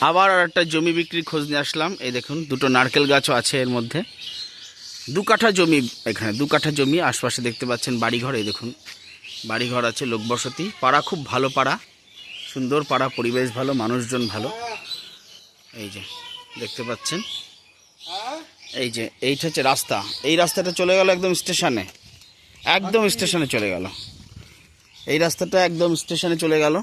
আবার আর একটা জমি বিক্রির খোঁজ নিয়ে আসলাম। এই দেখুন, দুটো নারকেল গাছও আছে এর মধ্যে। দু কাঠা জমি এখানে, দু কাঠা জমি, আশপাশে দেখতে পাচ্ছেন বাড়িঘর, এই দেখুন। বাড়িঘর আছে লোকবসতি, পাড়া খুব ভালো পাড়া। সুন্দর পাড়া, পরিবেশ ভালো, মানুষজন ভালো। এই যে, দেখতে পাচ্ছেন। এই যে, এইটা হচ্ছে রাস্তা। এই রাস্তাটা চলে গেল একদম স্টেশনে। একদম স্টেশনে চলে গেল। এই রাস্তাটা একদম স্টেশনে চলে গেল।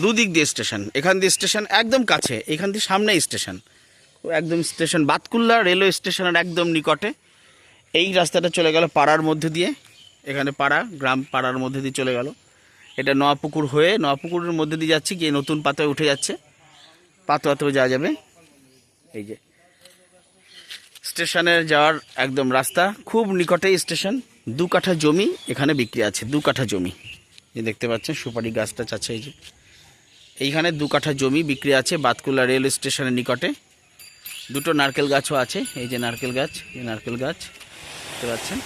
দুদিক দিয়ে স্টেশন। এখান দিয়ে স্টেশন একদম কাছে, এখান দিয়ে সামনেই স্টেশন। একদম স্টেশন, বাতকুল্লা রেলওয়ে স্টেশনের একদম নিকটে। এই রাস্তাটা চলে গেল পাড়ার মধ্যে দিয়ে। এখানে পাড়া, গ্রাম পাড়ার মধ্যে দিয়ে চলে গেল। এটা নোয়াপুকুর হয়ে, নোয়াপুকুরের মধ্যে দিয়ে যাচ্ছে, গিয়ে নতুন পাতায় উঠে যাচ্ছে। পাতোয়াতেও যাওয়া যাবে। এই যে। স্টেশনের যাওয়ার একদম রাস্তা। খুব নিকটেই স্টেশন। দু কাঠা জমি এখানে বিক্রি আছে, দু কাঠা জমি। দেখতে পাচ্ছেন, সুপারি গাছটা আছে, এই যে। এইখানে দু কাঠা জমি বিক্রি আছে বাতকুল্লা রেল স্টেশনের নিকটে। দুটো নারকেল গাছও আছে, এই যে নারকেল গাছ, এই নারকেল গাছ, দেখতে পাচ্ছেন।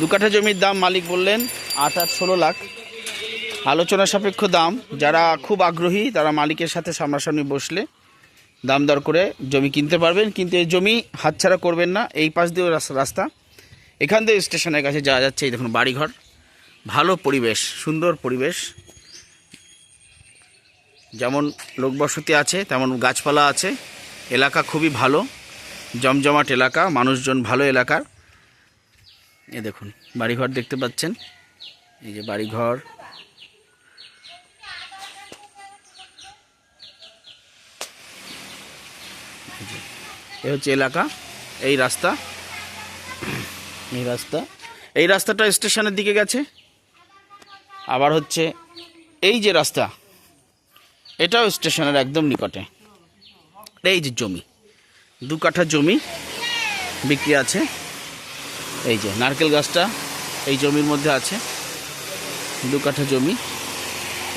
দু কাঠা জমির দাম মালিক বললেন আট আট ষোলো লাখ। আলোচনা সাপেক্ষ দাম, যারা খুব আগ্রহী তারা মালিকের সাথে সামনাসামনি বসলে দাম দর করে জমি কিনতে পারবেন, কিন্তু এই জমি হাতছাড়া করবেন না, এই পাশ দিয়েও রাস- রাস্তা। এখান থেকে স্টেশনের কাছে যাওয়া যাচ্ছে, এই দেখুন বাড়িঘর। ভালো পরিবেশ, সুন্দর পরিবেশ। যেমন লোকবসতি আছে, তেমন গাছপালা আছে। এলাকা খুবই ভালো, জমজমাট এলাকা, মানুষজন ভালো এলাকার। এ দেখুন, বাড়িঘর দেখতে পাচ্ছেন। এই যে বাড়িঘর। এ হচ্ছে এলাকা, এই রাস্তা। এই রাস্তা। এই রাস্তাটা স্টেশনের দিকে গেছে। আবার হচ্ছে এই যে রাস্তা। এটাও স্টেশনের একদম নিকটে। এই যে জমি, দু কাঠা জমি বিক্রি আছে। এই যে নারকেল গাছটা এই জমির মধ্যে আছে, দু কাঠা জমি।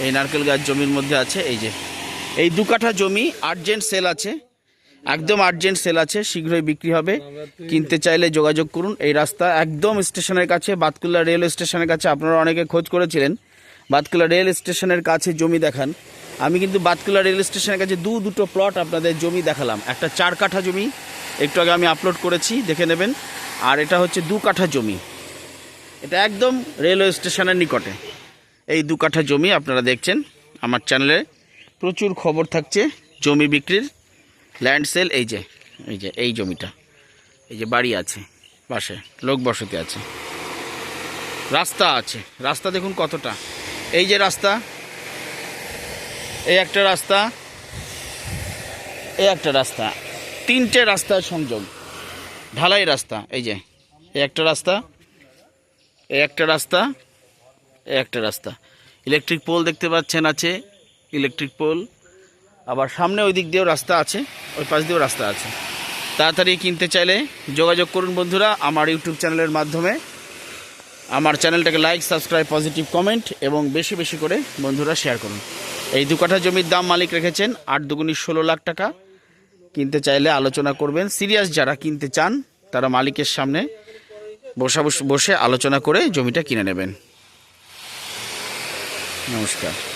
এই নারকেল গাছ জমির মধ্যে আছে, এই যে। এই দু কাঠা জমি আর্জেন্ট সেল আছে, একদম আর্জেন্ট সেল আছে, শীঘ্রই বিক্রি হবে। কিনতে চাইলে যোগাযোগ করুন, এই রাস্তা একদম স্টেশনের কাছে বাতকুল্লা রেল স্টেশনের কাছে। আপনারা অনেকে খোঁজ করেছিলেন বাতকুল্লা রেল স্টেশনের কাছে জমি দেখান। আমি কিন্তু বাতকুল্লা রেল স্টেশনের কাছে দু দুটো প্লট আপনাদের জমি দেখালাম। একটা চার কাঠা জমি, একটু আগে আমি আপলোড করেছি, দেখে নেবেন। আর এটা হচ্ছে দু কাঠা জমি। এটা একদম রেলওয়ে স্টেশনের নিকটে। এই দু কাঠা জমি আপনারা দেখছেন আমার চ্যানেলে প্রচুর খবর থাকছে জমি বিক্রির ল্যান্ড সেল এই যে এই যে, এই জমিটা। এই যে বাড়ি আছে, পাশে, লোক বসতি আছে। রাস্তা আছে। রাস্তা দেখুন কতটা। এই যে রাস্তা এই একটা রাস্তা, এই একটা রাস্তা, তিনটে রাস্তার সংযোগ। ঢালাই রাস্তা, এই যে, এই একটা রাস্তা, এই একটা রাস্তা, এই একটা রাস্তা। ইলেকট্রিক পোল দেখতে পাচ্ছেন আছে, ইলেকট্রিক পোল। আবার সামনে ওই দিক দিয়েও রাস্তা আছে, ওই পাশ দিয়েও রাস্তা আছে। তাড়াতাড়ি কিনতে চাইলে যোগাযোগ করুন বন্ধুরা আমার ইউটিউব চ্যানেলের মাধ্যমে। আমার চ্যানেলটাকে লাইক সাবস্ক্রাইব পজিটিভ কমেন্ট এবং বেশি বেশি করে বন্ধুরা শেয়ার করুন। এই দু কাঠা জমির দাম মালিক রেখেছেন আট দুগুনি ষোলো লাখ টাকা। কিনতে চাইলে আলোচনা করবেন। সিরিয়াস যারা কিনতে চান, তারা মালিকের সামনে বসা বসে আলোচনা করে জমিটা কিনে নেবেন। নমস্কার।